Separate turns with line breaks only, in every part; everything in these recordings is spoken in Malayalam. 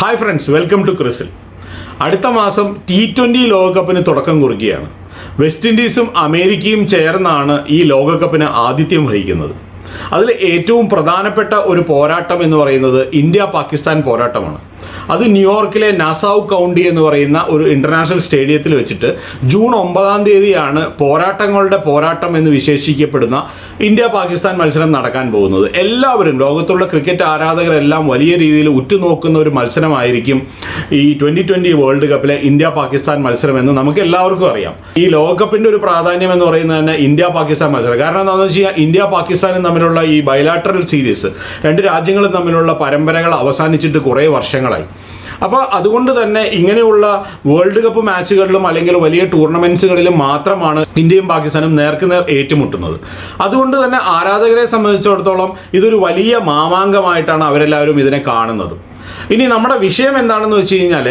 ഹായ് ഫ്രണ്ട്സ് വെൽക്കം ടു ക്രിസിൽ അടുത്ത മാസം ടി ട്വന്റി ലോകകപ്പിന് തുടക്കം കുറിക്കുകയാണ്. വെസ്റ്റ് ഇൻഡീസും അമേരിക്കയും ചേർന്നാണ് ഈ ലോകകപ്പിന് ആതിഥ്യം വഹിക്കുന്നത്. അതിൽ ഏറ്റവും പ്രധാനപ്പെട്ട ഒരു പോരാട്ടം എന്ന് പറയുന്നത് ഇന്ത്യ പാകിസ്ഥാൻ പോരാട്ടമാണ്. അത് ന്യൂയോർക്കിലെ നാസാവ് കൗണ്ടി എന്ന് പറയുന്ന ഒരു ഇന്റർനാഷണൽ സ്റ്റേഡിയത്തിൽ വെച്ചിട്ട് ജൂൺ ഒമ്പതാം തീയതിയാണ് പോരാട്ടങ്ങളുടെ പോരാട്ടം എന്ന് വിശേഷിക്കപ്പെടുന്ന ഇന്ത്യ പാകിസ്ഥാൻ മത്സരം നടക്കാൻ പോകുന്നത്. എല്ലാവരും ലോകത്തുള്ള ക്രിക്കറ്റ് ആരാധകരെല്ലാം വലിയ രീതിയിൽ ഉറ്റുനോക്കുന്ന ഒരു മത്സരമായിരിക്കും ഈ ട്വന്റി ട്വന്റി വേൾഡ് കപ്പിലെ ഇന്ത്യ പാകിസ്ഥാൻ മത്സരം എന്ന് നമുക്ക് എല്ലാവർക്കും അറിയാം. ഈ ലോകകപ്പിന്റെ ഒരു പ്രാധാന്യം എന്ന് പറയുന്നത് തന്നെ ഇന്ത്യ പാകിസ്ഥാൻ മത്സരം. കാരണം എന്താണെന്ന് വെച്ച് കഴിഞ്ഞാൽ ഇന്ത്യ പാകിസ്ഥാനും തമ്മിലുള്ള ഈ ബയലാട്രൽ സീരീസ് രണ്ട് രാജ്യങ്ങളും തമ്മിലുള്ള പരമ്പരകൾ അവസാനിച്ചിട്ട് കുറേ വർഷങ്ങളായി. അപ്പോൾ അതുകൊണ്ട് തന്നെ ഇങ്ങനെയുള്ള വേൾഡ് കപ്പ് മാച്ചുകളിലും അല്ലെങ്കിൽ വലിയ ടൂർണമെന്റ്സുകളിലും മാത്രമാണ് ഇന്ത്യയും പാകിസ്ഥാനും നേർക്കുനേർ ഏറ്റുമുട്ടുന്നത്. അതുകൊണ്ട് തന്നെ ആരാധകരെ സംബന്ധിച്ചിടത്തോളം ഇതൊരു വലിയ മാമാങ്കമായിട്ടാണ് അവരെല്ലാവരും ഇതിനെ കാണുന്നത്. ഇനി നമ്മുടെ വിഷയം എന്താണെന്ന് വെച്ച് കഴിഞ്ഞാൽ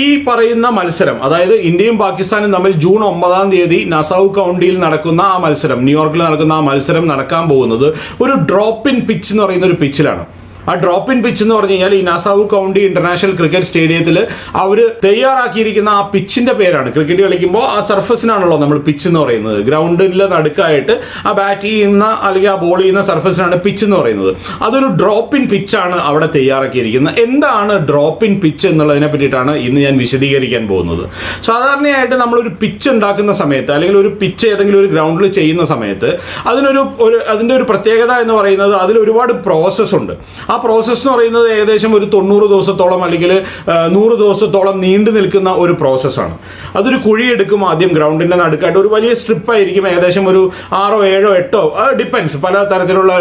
ഈ പറയുന്ന മത്സരം അതായത് ഇന്ത്യയും പാകിസ്ഥാനും തമ്മിൽ ജൂൺ ഒമ്പതാം തീയതി നസൌ കൗണ്ടിയിൽ നടക്കുന്ന ആ മത്സരം ന്യൂയോർക്കിൽ നടക്കുന്ന ആ മത്സരം നടക്കാൻ പോകുന്നത് ഒരു ഡ്രോപ്പ് ഇൻ പിച്ച് എന്ന് പറയുന്ന ഒരു പിച്ചിലാണ് ആ ഡ്രോപ്പ് ഇൻ പിച്ച് എന്ന് പറഞ്ഞു കഴിഞ്ഞാൽ ഈ നാസാവു കൗണ്ടി ഇന്റർനാഷണൽ ക്രിക്കറ്റ് സ്റ്റേഡിയത്തിൽ അവർ തയ്യാറാക്കിയിരിക്കുന്ന ആ പിച്ചിന്റെ പേരാണ്. ക്രിക്കറ്റ് കളിക്കുമ്പോൾ ആ സർഫസിനാണല്ലോ നമ്മൾ പിച്ച് എന്ന് പറയുന്നത്. ഗ്രൗണ്ടിലെ നടുക്കായിട്ട് ആ ബാറ്റ് ചെയ്യുന്ന അല്ലെങ്കിൽ ആ ബോൾ ചെയ്യുന്ന സർഫസിനാണ് പിച്ച് എന്ന് പറയുന്നത്. അതൊരു ഡ്രോപ്പ് ഇൻ പിച്ചാണ് അവിടെ തയ്യാറാക്കിയിരിക്കുന്നത്. എന്താണ് ഡ്രോപ്പ് ഇൻ പിച്ച് എന്നുള്ളതിനെ പറ്റിയിട്ടാണ് ഇന്ന് ഞാൻ വിശദീകരിക്കാൻ പോകുന്നത്. സാധാരണയായിട്ട് നമ്മളൊരു പിച്ച് ഉണ്ടാക്കുന്ന സമയത്ത് അല്ലെങ്കിൽ ഒരു പിച്ച് ഏതെങ്കിലും ഒരു ഗ്രൗണ്ടിൽ ചെയ്യുന്ന സമയത്ത് അതിനൊരു ഒരു അതിന്റെ ഒരു പ്രത്യേകത എന്ന് പറയുന്നത് അതിൽ ഒരുപാട് പ്രോസസ്സ് ഉണ്ട്. ആ പ്രോസസ്സ് എന്ന് പറയുന്നത് ഏകദേശം ഒരു തൊണ്ണൂറ് ദിവസത്തോളം അല്ലെങ്കിൽ നൂറ് ദിവസത്തോളം നീണ്ടു നിൽക്കുന്ന ഒരു പ്രോസസ്സാണ് അതൊരു കുഴിയെടുക്കും ആദ്യം ഗ്രൗണ്ടിന്റെ നടുക്കായിട്ട്. ഒരു വലിയ സ്ട്രിപ്പ് ആയിരിക്കും. ഏകദേശം ഒരു ആറോ ഏഴോ എട്ടോ ഡിപ്പെൻസ് പല തരത്തിലുള്ള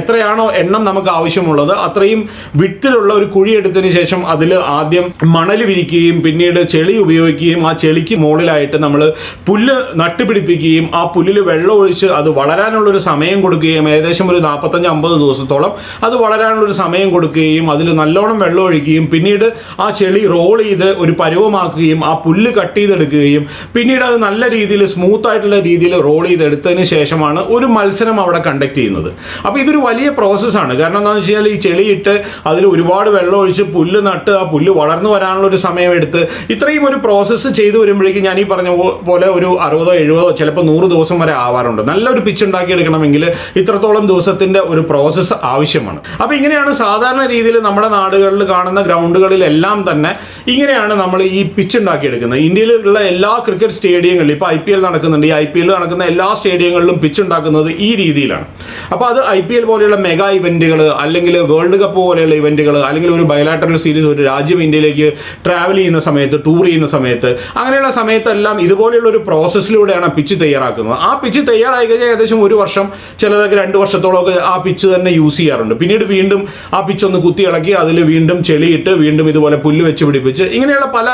എത്രയാണോ എണ്ണം നമുക്ക് ആവശ്യമുള്ളത്. അത്രയും വിട്ടിലുള്ള ഒരു കുഴി എടുത്തതിന് ശേഷം അതിൽ ആദ്യം മണൽ വിരിക്കുകയും പിന്നീട് ചെളി ഉപയോഗിക്കുകയും ആ ചെളിക്ക് മുകളിലായിട്ട് നമ്മൾ പുല്ല് നട്ടുപിടിപ്പിക്കുകയും ആ പുല്ലിൽ വെള്ളം ഒഴിച്ച് അത് വളരാനുള്ള ഒരു സമയം കൊടുക്കുകയും ഏകദേശം ഒരു നാൽപ്പത്തഞ്ച് അമ്പത് ദിവസത്തോളം അത് വളരാനുള്ള ഒരു സമയം കൊടുക്കുകയും അതിൽ നല്ലോണം വെള്ളം ഒഴിക്കുകയും പിന്നീട് ആ ചെളി റോൾ ചെയ്ത് ഒരു പരുവമാക്കുകയും ആ പുല്ല് കട്ട് ചെയ്തെടുക്കുകയും പിന്നീട് അത് നല്ല രീതിയിൽ സ്മൂത്ത് ആയിട്ടുള്ള രീതിയിൽ റോൾ ചെയ്തെടുത്തതിന് ശേഷമാണ് ഒരു മത്സരം അവിടെ കണ്ടക്ട് ചെയ്യുന്നത്. അപ്പോൾ ഇതൊരു വലിയ പ്രോസസ്സാണ് കാരണം എന്താണെന്ന് വെച്ച് കഴിഞ്ഞാൽ ഈ ചെളിയിട്ട് അതിൽ ഒരുപാട് വെള്ളം ഒഴിച്ച് പുല്ല് നട്ട് ആ പുല്ല് വളർന്നു വരാനുള്ള ഒരു സമയമെടുത്ത് ഇത്രയും ഒരു പ്രോസസ്സ് ചെയ്തു വരുമ്പോഴേക്കും ഞാൻ ഈ പറഞ്ഞ പോലെ ഒരു അറുപതോ എഴുപതോ ചിലപ്പോൾ നൂറ് ദിവസം വരെ ആവാറുണ്ട്. നല്ലൊരു പിച്ച് ഉണ്ടാക്കിയെടുക്കണമെങ്കിൽ ഇത്രത്തോളം ദിവസത്തിന്റെ ഒരു പ്രോസസ്സ് ആവശ്യമാണ്. അപ്പോൾ ഇങ്ങനെയാണ് സാധാരണ രീതിയിൽ നമ്മുടെ നാടുകളിൽ കാണുന്ന ഗ്രൗണ്ടുകളിലെല്ലാം തന്നെ ഇങ്ങനെയാണ് നമ്മൾ ഈ പിച്ച് ഉണ്ടാക്കിയെടുക്കുന്നത്. ഇന്ത്യയിലുള്ള എല്ലാ ക്രിക്കറ്റ് സ്റ്റേഡിയങ്ങളിലും ഇപ്പോൾ ഐ പി എൽ നടക്കുന്നുണ്ട്. ഈ ഐ പി എൽ നടക്കുന്ന എല്ലാ സ്റ്റേഡിയങ്ങളിലും പിച്ച് ഉണ്ടാക്കുന്നത് ഈ രീതിയിലാണ്. അപ്പോൾ അത് ഐ പി എൽ പോലെയുള്ള മെഗാ ഇവന്റുകൾ അല്ലെങ്കിൽ വേൾഡ് കപ്പ് പോലെയുള്ള ഇവന്റുകൾ അല്ലെങ്കിൽ ഒരു ബയലാറ്ററൽ സീരീസ് ഒരു രാജ്യം ഇന്ത്യയിലേക്ക് ട്രാവൽ ചെയ്യുന്ന സമയത്ത് ടൂർ ചെയ്യുന്ന സമയത്ത് അങ്ങനെയുള്ള സമയത്തെല്ലാം ഇതുപോലെയുള്ള ഒരു പ്രോസസ്സിലൂടെയാണ് പിച്ച് തയ്യാറാക്കുന്നത്. ആ പിച്ച് തയ്യാറായി കഴിഞ്ഞാൽ ഏകദേശം ഒരു വർഷം ചിലതൊക്കെ രണ്ട് വർഷത്തോളമൊക്കെ ആ പിച്ച് തന്നെ യൂസ് ചെയ്യാറുണ്ട്. പിന്നീട് വീണ്ടും ആ പിച്ചൊന്ന് കുത്തി ഇളക്കി അതിൽ വീണ്ടും ചെളിയിട്ട് വീണ്ടും ഇതുപോലെ പുല്ല് വെച്ച് പിടിപ്പിച്ച് ഇങ്ങനെയുള്ള പല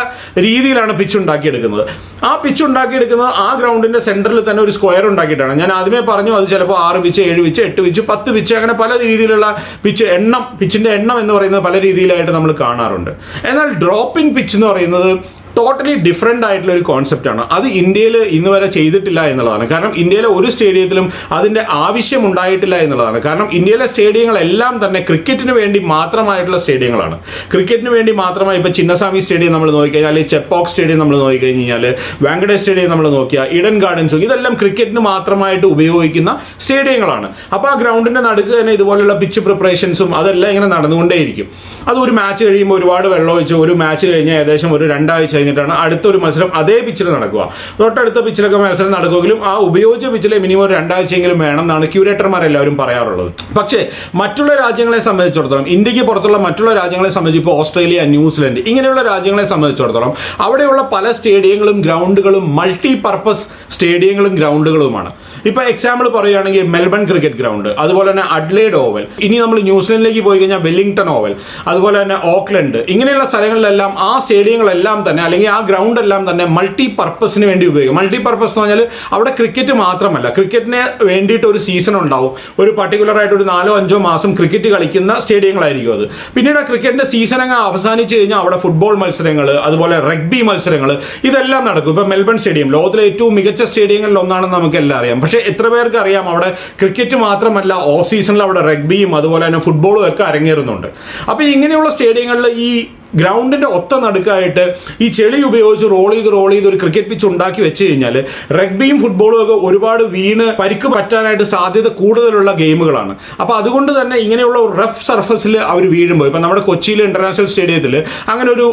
രീതിയിലാണ് പിച്ച് ഉണ്ടാക്കിയെടുക്കുന്നത്. ആ പിച്ച് ഉണ്ടാക്കിയെടുക്കുന്നത് ആ ഗ്രൗണ്ടിന്റെ സെന്ററിൽ തന്നെ ഒരു സ്ക്വയർ ഉണ്ടാക്കിയിട്ടാണ്. ഞാൻ ആദ്യമേ പറഞ്ഞു അത് ചിലപ്പോൾ ആറ് പിച്ച് ഏഴ് പിച്ച് എട്ട് പിച്ച് പത്ത് പിച്ച് അങ്ങനെ പല രീതിയിലുള്ള പിച്ച് എണ്ണം പിച്ചിന്റെ എണ്ണം എന്ന് പറയുന്നത് പല രീതിയിലായിട്ട് നമ്മൾ കാണാറുണ്ട്. എന്നാൽ ഡ്രോപ്പ് ഇൻ പിച്ച് എന്ന് പറയുന്നത് ടോട്ടലി ഡിഫറെന്റ് ആയിട്ടുള്ള ഒരു കോൺസെപ്റ്റാണ് അത് ഇന്ത്യയിൽ ഇന്ന് വരെ ചെയ്തിട്ടില്ല എന്നുള്ളതാണ്. കാരണം ഇന്ത്യയിലെ ഒരു സ്റ്റേഡിയത്തിലും അതിന്റെ ആവശ്യം ഉണ്ടായിട്ടില്ല എന്നുള്ളതാണ്. കാരണം ഇന്ത്യയിലെ സ്റ്റേഡിയങ്ങളെല്ലാം തന്നെ ക്രിക്കറ്റിന് വേണ്ടി മാത്രമായിട്ടുള്ള സ്റ്റേഡിയങ്ങളാണ്. ക്രിക്കറ്റിന് വേണ്ടി മാത്രമായി ഇപ്പോൾ ചിന്നസ്വാമി സ്റ്റേഡിയം നമ്മൾ നോക്കിക്കഴിഞ്ഞാൽ അല്ലെങ്കിൽ ചെപ്പോക്ക് സ്റ്റേഡിയം നമ്മൾ നോക്കിക്കഴിഞ്ഞാൽ കഴിഞ്ഞാൽ വാങ്കഡേ സ്റ്റേഡിയം നമ്മൾ നോക്കിയാൽ ഇഡൻ ഗാർഡൻസ് ഇതെല്ലാം ക്രിക്കറ്റിന് മാത്രമായിട്ട് ഉപയോഗിക്കുന്ന സ്റ്റേഡിയങ്ങളാണ്. അപ്പോൾ ആ ഗ്രൗണ്ടിന്റെ നടുക്ക് തന്നെ ഇതുപോലെയുള്ള പിച്ച് പ്രിപ്പറേഷൻസും അതെല്ലാം ഇങ്ങനെ നടന്നുകൊണ്ടേയിരിക്കും. അത് ഒരു മാച്ച് കഴിയുമ്പോൾ ഒരുപാട് വെള്ളം ഒഴിച്ച് ഒരു മാച്ച് കഴിഞ്ഞാൽ ഏകദേശം ഒരു രണ്ടാഴ്ച കഴിഞ്ഞിട്ടാണ് അടുത്തൊരു മത്സരം അതേ പിച്ചിൽ നടക്കുക. തൊട്ടടുത്ത പിച്ചിലൊക്കെ മത്സരം നടക്കുമെങ്കിലും ആ ഉപയോഗിച്ച പിച്ചിൽ മിനിമം ഒരു രണ്ടാഴ്ചയെങ്കിലും വേണം എന്നാണ് ക്യൂരേറ്റർമാർ എല്ലാവരും പറയാറുള്ളത്. പക്ഷേ മറ്റുള്ള രാജ്യങ്ങളെ സംബന്ധിച്ചിടത്തോളം ഇന്ത്യയ്ക്ക് പുറത്തുള്ള മറ്റുള്ള രാജ്യങ്ങളെ സംബന്ധിച്ച് ഇപ്പോൾ ഓസ്ട്രേലിയ ന്യൂസിലൻഡ് ഇങ്ങനെയുള്ള രാജ്യങ്ങളെ സംബന്ധിച്ചിടത്തോളം അവിടെയുള്ള പല സ്റ്റേഡിയങ്ങളും ഗ്രൗണ്ടുകളും മൾട്ടി പർപ്പസ് സ്റ്റേഡിയങ്ങളും ഗ്രൗണ്ടുകളുമാണ്. ഇപ്പൊ എക്സാമ്പിൾ പറയുകയാണെങ്കിൽ മെൽബൺ ക്രിക്കറ്റ് ഗ്രൗണ്ട് അതുപോലെ തന്നെ അഡ്ലേഡ് ഓവൽ ഇനി നമ്മൾ ന്യൂസിലൻഡിലേക്ക് പോയി കഴിഞ്ഞാൽ വെല്ലിംഗ്ടൺ ഓവൽ അതുപോലെ തന്നെ ഓക്ലൻഡ് ഇങ്ങനെയുള്ള സ്ഥലങ്ങളിലെല്ലാം ആ സ്റ്റേഡിയങ്ങളെല്ലാം തന്നെ ആ ഗ്രൗണ്ട് എല്ലാം തന്നെ മൾട്ടി പർപ്പസിന് വേണ്ടി ഉപയോഗിക്കും. മൾട്ടി പർപ്പസ് എന്ന് പറഞ്ഞാൽ അവിടെ ക്രിക്കറ്റ് മാത്രമല്ല. ക്രിക്കറ്റിന് വേണ്ടിയിട്ട് ഒരു സീസൺ ഉണ്ടാവും. ഒരു പർട്ടിക്കുലർ ആയിട്ട് ഒരു നാലോ അഞ്ചോ മാസം ക്രിക്കറ്റ് കളിക്കുന്ന സ്റ്റേഡിയങ്ങളായിരിക്കും അത്. പിന്നീട് ആ ക്രിക്കറ്റിന്റെ സീസൺ അങ്ങ് അവസാനിച്ച് കഴിഞ്ഞാൽ അവിടെ ഫുട്ബോൾ മത്സരങ്ങൾ അതുപോലെ റഗ്ബി മത്സരങ്ങൾ ഇതെല്ലാം നടക്കും. ഇപ്പൊ മെൽബൺ സ്റ്റേഡിയം ലോകത്തിലെ ഏറ്റവും മികച്ച സ്റ്റേഡിയങ്ങളിൽ ഒന്നാണെന്ന് നമുക്ക് എല്ലാം അറിയാം. പക്ഷേ എത്ര പേർക്ക് അറിയാം അവിടെ ക്രിക്കറ്റ് മാത്രമല്ല ഓഫ് സീസണിൽ അവിടെ റഗ്ബിയും അതുപോലെ തന്നെ ഫുട്ബോളും ഒക്കെ അരങ്ങേറുന്നുണ്ട്. അപ്പോൾ ഇങ്ങനെയുള്ള സ്റ്റേഡിയങ്ങളിൽ ഈ ഗ്രൗണ്ടിന്റെ ഒത്ത നടുക്കായിട്ട് ഈ ചെളി ഉപയോഗിച്ച് റോൾ ചെയ്ത് റോൾ ചെയ്ത് ഒരു ക്രിക്കറ്റ് പിച്ച് ഉണ്ടാക്കി വെച്ച് കഴിഞ്ഞാൽ റഗ്ബിയും ഫുട്ബോളും ഒക്കെ ഒരുപാട് വീണ് പരിക്ക് പറ്റാനായിട്ട് സാധ്യത കൂടുതലുള്ള ഗെയിമുകളാണ്. അപ്പോൾ അതുകൊണ്ട് തന്നെ ഇങ്ങനെയുള്ള റഫ് സർഫസിൽ അവർ വീഴുമ്പോൾ ഇപ്പം നമ്മുടെ കൊച്ചിയിലെ ഇന്റർനാഷണൽ സ്റ്റേഡിയത്തിൽ അങ്ങനെ ഒരു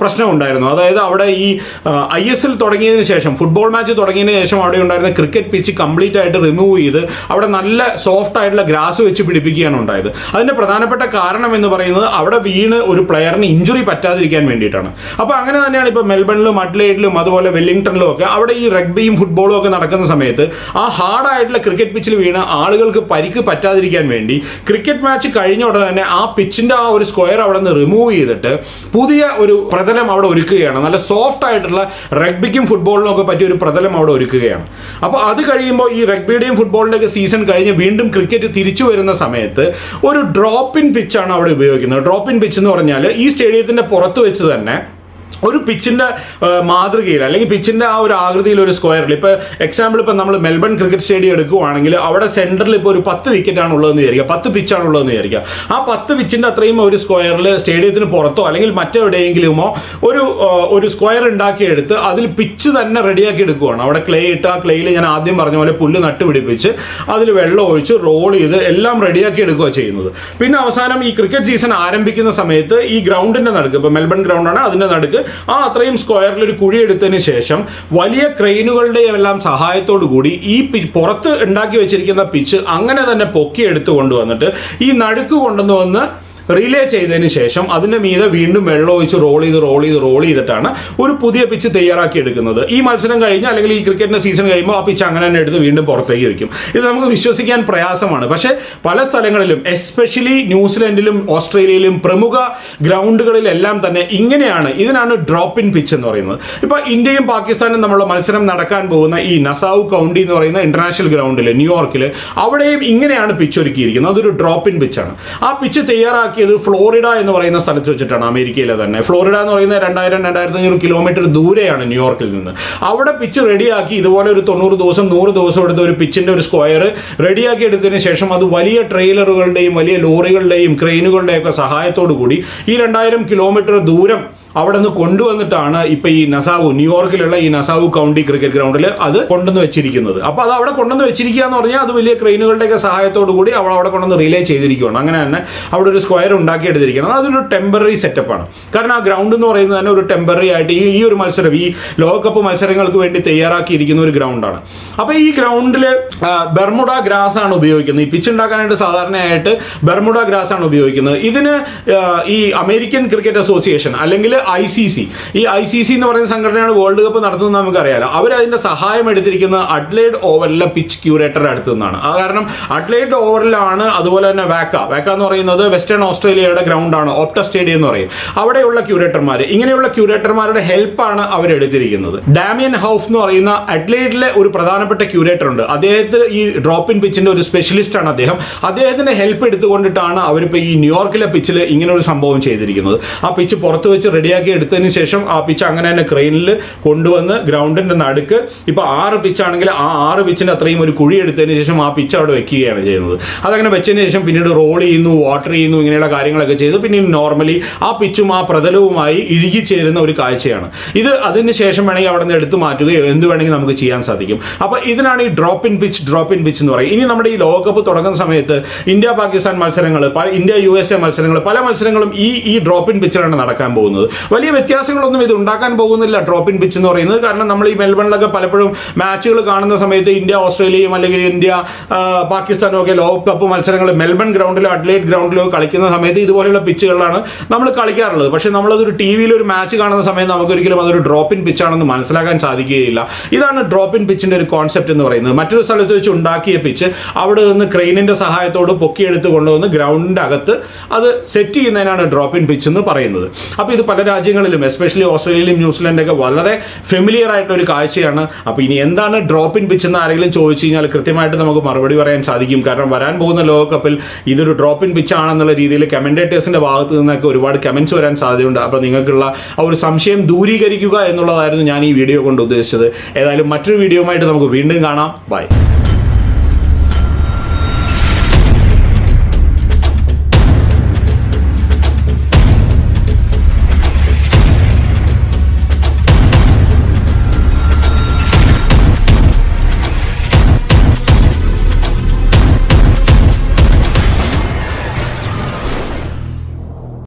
പ്രശ്നം ഉണ്ടായിരുന്നു. അതായത് അവിടെ ഈ ഐ എസ് എൽ തുടങ്ങിയതിന് ശേഷം ഫുട്ബോൾ മാച്ച് തുടങ്ങിയതിന് ശേഷം അവിടെ ഉണ്ടായിരുന്ന ക്രിക്കറ്റ് പിച്ച് കംപ്ലീറ്റ് ആയിട്ട് റിമൂവ് ചെയ്ത് അവിടെ നല്ല സോഫ്റ്റ് ആയിട്ടുള്ള ഗ്രാസ് വെച്ച് പിടിപ്പിക്കുകയാണ് ഉണ്ടായത്. അതിന്റെ പ്രധാനപ്പെട്ട കാരണം എന്ന് പറയുന്നത് അവിടെ വീണ് ഒരു പ്ലെയറിന് പറ്റാതിരിക്കാൻ വേണ്ടിയിട്ടാണ്. അപ്പോൾ അങ്ങനെ തന്നെയാണ് ഇപ്പോൾ മെൽബണിലും അഡ്ലൈഡിലും അതുപോലെ വെല്ലിംഗ്ടണിലും ഒക്കെ അവിടെ ഈ റഗ്ബിയും ഫുട്ബോളും ഒക്കെ നടക്കുന്ന സമയത്ത് ആ ഹാർഡായിട്ടുള്ള ക്രിക്കറ്റ് പിച്ചിൽ വീണ ആളുകൾക്ക് പരിക്ക് പറ്റാതിരിക്കാൻ വേണ്ടി ക്രിക്കറ്റ് മാച്ച് കഴിഞ്ഞ ഉടനെ തന്നെ ആ പിച്ചിന്റെ ആ ഒരു സ്ക്വയർ അവിടെ നിന്ന് റിമൂവ് ചെയ്തിട്ട് പുതിയ ഒരു പ്രതലം അവിടെ ഒരുക്കുകയാണ്. നല്ല സോഫ്റ്റ് ആയിട്ടുള്ള റഗ്ബിക്കും ഫുട്ബോളിനും ഒക്കെ പറ്റിയ ഒരു പ്രതലം അവിടെ ഒരുക്കുകയാണ്. അപ്പോൾ അത് കഴിയുമ്പോൾ ഈ റഗ്ബിയുടെയും ഫുട്ബോളിന്റെയൊക്കെ സീസൺ കഴിഞ്ഞ് വീണ്ടും ക്രിക്കറ്റ് തിരിച്ചു വരുന്ന സമയത്ത് ഒരു ഡ്രോപ്പ് ഇൻ പിച്ചാണ് അവിടെ ഉപയോഗിക്കുന്നത്. ഡ്രോപ്പ് ഇൻ പിച്ച് എന്ന് പറഞ്ഞാൽ ഈ സ്റ്റേഡിയത്തിന്റെ പുറത്ത് വെച്ച് തന്നെ ഒരു പിച്ചിന്റെ മാതൃകയിൽ അല്ലെങ്കിൽ പിച്ചിന്റെ ആ ഒരു ആകൃതിയിൽ ഒരു സ്ക്വയറിൽ ഇപ്പൊ എക്സാമ്പിൾ ഇപ്പൊ നമ്മൾ മെൽബൺ ക്രിക്കറ്റ് സ്റ്റേഡിയം എടുക്കുകയാണെങ്കിൽ അവിടെ സെന്ററിൽ ഇപ്പോൾ ഒരു പത്ത് വിക്കറ്റ് ആണ് ഉള്ളതെന്ന് വിചാരിക്കുക. പത്ത് പിച്ചാണ് ഉള്ളതെന്ന് വിചാരിക്കുക. ആ പത്ത് പിച്ചിന്റെ അത്രയും ഒരു സ്ക്വയറിൽ സ്റ്റേഡിയത്തിന് പുറത്തോ അല്ലെങ്കിൽ മറ്റെവിടെയെങ്കിലുമോ ഒരു ഒരു സ്ക്വയർ ഉണ്ടാക്കിയെടുത്ത് അതിൽ പിച്ച് തന്നെ റെഡിയാക്കി എടുക്കുകയാണ് അവിടെ ക്ലേ ഇട്ട് ആ ക്ലേയിൽ ഞാൻ ആദ്യം പറഞ്ഞ പോലെ പുല്ല് നട്ടുപിടിപ്പിച്ച് അതിൽ വെള്ളം ഒഴിച്ച് റോൾ ചെയ്ത് എല്ലാം റെഡിയാക്കി എടുക്കുകയാണ് ചെയ്യുന്നത്. പിന്നെ അവസാനം ഈ ക്രിക്കറ്റ് സീസൺ ആരംഭിക്കുന്ന സമയത്ത് ഈ ഗ്രൗണ്ടിന്റെ നടുക്ക് ഇപ്പൊ മെൽബൺ ഗ്രൗണ്ടാണ് അതിന്റെ നടുക്ക് ആ അത്രയും സ്ക്വയറിൽ ഒരു കുഴി എടുത്തതിന് ശേഷം വലിയ ക്രെയിനുകളുടെ എല്ലാം സഹായത്തോടു കൂടി ഈ പുറത്ത് ഉണ്ടാക്കി വെച്ചിരിക്കുന്ന പിച്ച് അങ്ങനെ തന്നെ പൊക്കി എടുത്തു കൊണ്ടുവന്നിട്ട് ഈ നടുക്ക് കൊണ്ടുവന്ന് വന്ന് റിലേ ചെയ്തതിന് ശേഷം അതിന്റെ മീതെ വീണ്ടും വെള്ളം ഒഴിച്ച് റോൾ ചെയ്ത് റോൾ ചെയ്ത് റോൾ ചെയ്തിട്ടാണ് ഒരു പുതിയ പിച്ച് തയ്യാറാക്കി എടുക്കുന്നത്. ഈ മത്സരം കഴിഞ്ഞ് അല്ലെങ്കിൽ ഈ ക്രിക്കറ്റിന്റെ സീസൺ കഴിയുമ്പോൾ ആ പിച്ച് അങ്ങനെ തന്നെ എടുത്ത് വീണ്ടും പുറത്തേക്ക് വയ്ക്കും. ഇത് നമുക്ക് വിശ്വസിക്കാൻ പ്രയാസമാണ്. പക്ഷേ പല സ്ഥലങ്ങളിലും എസ്പെഷ്യലി ന്യൂസിലൻഡിലും ഓസ്ട്രേലിയയിലും പ്രമുഖ ഗ്രൗണ്ടുകളിലെല്ലാം തന്നെ ഇങ്ങനെയാണ് ഇതിനാണ് ഡ്രോപ്പ് ഇൻ പിച്ച് എന്ന് പറയുന്നത്. ഇപ്പൊ ഇന്ത്യയും പാകിസ്ഥാനും തമ്മിലുള്ള മത്സരം നടക്കാൻ പോകുന്ന ഈ നസാവ് കൗണ്ടി എന്ന് പറയുന്ന ഇന്റർനാഷണൽ ഗ്രൗണ്ടിൽ ന്യൂയോർക്കിൽ അവിടെയും ഇങ്ങനെയാണ് പിച്ച് ഒരുക്കിയിരിക്കുന്നത്. അതൊരു ഡ്രോപ്പ് ഇൻ പിച്ചാണ് ആ പിച്ച് തയ്യാറാക്കിയത് ഫ്ലോറിഡ എന്ന് പറയുന്ന സ്ഥലത്ത് വെച്ചിട്ടാണ് അമേരിക്കയിലെ തന്നെ. ഫ്ലോറിഡ എന്ന് പറയുന്ന രണ്ടായിരം രണ്ടായിരത്തി അഞ്ഞൂറ് കിലോമീറ്റർ ദൂരെയാണ് ന്യൂയോർക്കിൽ നിന്ന്. അവിടെ പിച്ച് റെഡിയാക്കി ഇതുപോലെ ഒരു തൊണ്ണൂറ് ദിവസം നൂറ് ദിവസം എടുത്ത ഒരു പിച്ചിന്റെ ഒരു സ്ക്വയർ റെഡിയാക്കി എടുത്തതിന് ശേഷം അത് വലിയ ട്രെയിലറുകളുടെയും വലിയ ലോറികളുടെയും ക്രെയിനുകളുടെയും ഒക്കെ സഹായത്തോടു കൂടി ഈ രണ്ടായിരം കിലോമീറ്റർ ദൂരം അവിടെ നിന്ന് കൊണ്ടുവന്നിട്ടാണ് ഇപ്പൊ ഈ നസാവു ന്യൂയോർക്കിലുള്ള ഈ നസാവു കൗണ്ടി ക്രിക്കറ്റ് ഗ്രൗണ്ടിൽ അത് കൊണ്ടുവന്ന് വെച്ചിരിക്കുന്നത്. അപ്പൊ അത് അവിടെ കൊണ്ടുവന്ന് വെച്ചിരിക്കുക എന്ന് പറഞ്ഞാൽ അത് വലിയ ക്രെയിനുകളുടെയൊക്കെ സഹായത്തോടു കൂടി അവൾ അവിടെ കൊണ്ടുവന്ന് റിലേ ചെയ്തിരിക്കുകയാണ് അങ്ങനെ തന്നെ അവിടെ ഒരു സ്ക്വയർ ഉണ്ടാക്കി എടുത്തിരിക്കണം അതൊരു ടെമ്പററി സെറ്റപ്പ് ആണ്. കാരണം ആ ഗ്രൗണ്ട് എന്ന് പറയുന്നത് തന്നെ ഒരു ടെമ്പററി ആയിട്ട് ഈ ഈ ഒരു മത്സരം ഈ ലോകകപ്പ് മത്സരങ്ങൾക്ക് വേണ്ടി തയ്യാറാക്കിയിരിക്കുന്ന ഒരു ഗ്രൗണ്ടാണ് അപ്പൊ ഈ ഗ്രൗണ്ടിൽ ബെർമുഡ ഗ്രാസ് ആണ് ഉപയോഗിക്കുന്നത്. ഈ പിച്ച് ഉണ്ടാക്കാനായിട്ട് സാധാരണയായിട്ട് ബെർമുഡ ഗ്രാസ് ആണ് ഉപയോഗിക്കുന്നത്. ഇതിന് ഈ അമേരിക്കൻ ക്രിക്കറ്റ് അസോസിയേഷൻ അല്ലെങ്കിൽ ഐ സി സി. ഈ ഐ സി സി എന്ന് പറയുന്ന സംഘടനയാണ് വേൾഡ് കപ്പ് നടത്തുന്നത് നമുക്കറിയാലോ. അവർ അതിന്റെ സഹായം എടുത്തിരിക്കുന്നത് അഡ്ലൈഡ് ഓവറിലെ പിച്ച് ക്യൂറേറ്ററുടെ അടുത്ത് നിന്നാണ്. ആ കാരണം അഡ്ലൈഡ് ഓവറിലാണ് അതുപോലെ തന്നെ വാക്ക. വാക്ക എന്ന് പറയുന്നത് വെസ്റ്റേൺ ഓസ്ട്രേലിയയുടെ ഗ്രൗണ്ടാണ് ഓപ്റ്റ സ്റ്റേഡിയം എന്ന് പറയും. അവിടെയുള്ള ക്യൂറേറ്റർമാർ ഇങ്ങനെയുള്ള ക്യൂറേറ്റർമാരുടെ ഹെൽപ്പാണ് അവർ എടുത്തിരിക്കുന്നത്. ഡാമിയൻ ഹൗഫ് എന്ന് പറയുന്ന അഡ്ലൈഡിലെ ഒരു പ്രധാനപ്പെട്ട ക്യൂറേറ്റർ ഉണ്ട് അദ്ദേഹത്തിന് ഈ ഡ്രോപ്പ് ഇൻ പിച്ചിന്റെ ഒരു സ്പെഷ്യലിസ്റ്റ് ആണ് അദ്ദേഹം. അദ്ദേഹത്തിന്റെ ഹെൽപ്പ് എടുത്തുകൊണ്ടിട്ടാണ് അവരിപ്പോൾ ഈ ന്യൂയോർക്കിലെ പിച്ചിൽ ഇങ്ങനെ ഒരു സംഭവം ചെയ്തിരിക്കുന്നത്. ആ പിച്ച് പുറത്ത് വെച്ച് റെഡിയാക്കി എടുത്തതിന് ശേഷം ആ പിച്ച് അങ്ങനെ തന്നെ ക്രെയിനിൽ കൊണ്ടുവന്ന് ഗ്രൗണ്ടിന്റെ നടുക്ക്. ഇപ്പോൾ ആറ് പിച്ചാണെങ്കിൽ ആ ആറ് പിച്ചിന്റെ അത്രയും ഒരു കുഴി എടുത്തതിന് ശേഷം ആ പിച്ച് അവിടെ വെക്കുകയാണ് ചെയ്യുന്നത്. അതങ്ങനെ വെച്ചതിന് ശേഷം പിന്നീട് റോൾ ചെയ്യുന്നു വാട്ടർ ചെയ്യുന്നു ഇങ്ങനെയുള്ള കാര്യങ്ങളൊക്കെ ചെയ്ത്. പിന്നീട് നോർമലി ആ പിച്ചും ആ പ്രതലവുമായി ഇഴുകിച്ചേരുന്ന ഒരു കാഴ്ചയാണ്. ഇത് അതിന് ശേഷം വേണമെങ്കിൽ അവിടെ നിന്ന് എടുത്ത് മാറ്റുകയോ എന്ത് വേണമെങ്കിൽ നമുക്ക് ചെയ്യാൻ സാധിക്കും. അപ്പോൾ ഇതിനാണ് ഈ drop in pitch drop in pitch എന്ന് പറയും ഇനി നമ്മുടെ ഈ ലോകകപ്പ് തുടങ്ങുന്ന സമയത്ത് ഇന്ത്യ പാകിസ്ഥാൻ മത്സരങ്ങൾ ഇന്ത്യ യു എസ് എ മത്സരങ്ങൾ പല മത്സരങ്ങളും ഈ ഈ ഡ്രോപ്പ് ഇൻ പിച്ചിലാണ് നടക്കാൻ പോകുന്നത്. വലിയ വ്യത്യാസങ്ങളൊന്നും ഇത് ഉണ്ടാക്കാൻ പോകുന്നില്ല ഡ്രോപ്പ് ഇൻ പിച്ച് എന്ന് പറയുന്നത്. കാരണം നമ്മൾ ഈ മെൽബണിലൊക്കെ പലപ്പോഴും മാച്ചുകൾ കാണുന്ന സമയത്ത് ഇന്ത്യ ഓസ്ട്രേലിയയും അല്ലെങ്കിൽ ഇന്ത്യ പാകിസ്ഥാനും ഒക്കെ ലോകകപ്പ് മത്സരങ്ങൾ മെൽബൺ ഗ്രൗണ്ടിലോ അഡ്ലൈറ്റ് ഗ്രൗണ്ടിലോ കളിക്കുന്ന സമയത്ത് ഇതുപോലെയുള്ള പിച്ചുകളിലാണ് നമ്മൾ കളിക്കാറുള്ളത്. പക്ഷേ നമ്മളതൊരു ടി വിയിൽ ഒരു മാച്ച് കാണുന്ന സമയത്ത് നമുക്കൊരിക്കലും അതൊരു ഡ്രോപ്പ് ഇൻ പിച്ചാണെന്ന് മനസ്സിലാക്കാൻ സാധിക്കുകയില്ല. ഇതാണ് ഡ്രോപ്പ് ഇൻ പിച്ചിന്റെ ഒരു കോൺസെപ്റ്റ് എന്ന് പറയുന്നത്. മറ്റൊരു സ്ഥലത്ത് വെച്ച് ഉണ്ടാക്കിയ പിച്ച് അവിടെ നിന്ന് ക്രെയിനിന്റെ സഹായത്തോട് പൊക്കിയെടുത്ത് കൊണ്ടുവന്ന് ഗ്രൗണ്ടിന്റെ അകത്ത് അത് സെറ്റ് ചെയ്യുന്നതിനാണ് ഡ്രോപ്പ് ഇൻ പിച്ച് എന്ന് പറയുന്നത്. അപ്പോൾ ഇത് പല രാജ്യങ്ങളിലും എസ്പെഷ്യലി ഓസ്ട്രേലിയയിലും ന്യൂസിലൻഡൊക്കെ വളരെ ഫെമിലിയർ ആയിട്ടുള്ള ഒരു കാഴ്ചയാണ്. അപ്പോൾ ഇനി എന്താണ് ഡ്രോപ്പ് ഇൻ പിച്ച് എന്ന് ആരെങ്കിലും ചോദിച്ചു കഴിഞ്ഞാൽ കൃത്യമായിട്ട് നമുക്ക് മറുപടി പറയാൻ സാധിക്കും. കാരണം വരാൻ പോകുന്ന ലോകകപ്പിൽ ഇതൊരു ഡ്രോപ്പ് ഇൻ പിച്ച് ആണെന്നുള്ള രീതിയിൽ കമന്റേറ്റേഴ്സിന്റെ ഭാഗത്ത് നിന്നൊക്കെ ഒരുപാട് കമൻസ് വരാൻ സാധ്യതയുണ്ട്. അപ്പോൾ നിങ്ങൾക്കുള്ള ആ ഒരു സംശയം ദൂരീകരിക്കുക എന്നുള്ളതായിരുന്നു ഞാൻ ഈ വീഡിയോ കൊണ്ട് ഉദ്ദേശിച്ചത്. ഏതായാലും മറ്റൊരു വീഡിയോ ആയിട്ട് നമുക്ക് വീണ്ടും കാണാം. ബൈ